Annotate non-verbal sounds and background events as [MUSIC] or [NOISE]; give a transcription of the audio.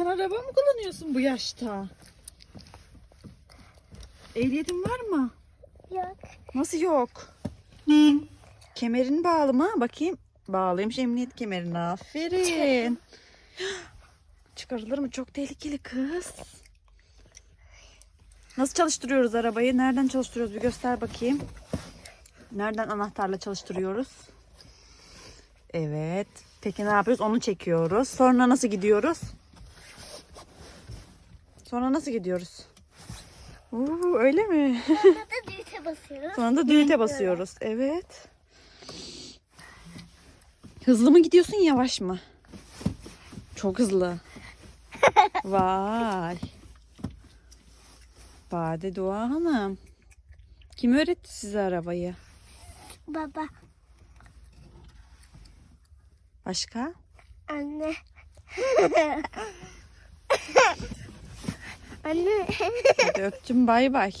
Sen araba mı kullanıyorsun bu yaşta? Ehliyetin var mı? Yok. Nasıl yok? Kemerin bağlı mı? Bakayım. Bağlıymış emniyet kemerini. Aferin. Çıkarılır mı? Çok tehlikeli kız. Nasıl çalıştırıyoruz arabayı? Nereden çalıştırıyoruz? Bir göster bakayım. Nereden anahtarla çalıştırıyoruz? Evet. Peki ne yapıyoruz? Onu çekiyoruz. Sonra nasıl gidiyoruz? Sonra nasıl gidiyoruz? Oo, öyle mi? [LAUGHS] Sonra da düğüte basıyoruz. Sonra da düğüte basıyoruz. Evet. Hızlı mı gidiyorsun yavaş mı? Çok hızlı. [LAUGHS] Vay. Bade Dua Hanım. Kim öğretti size arabayı? Baba, Başka? anne. [LAUGHS] anne. Hadi öptüm bay bay.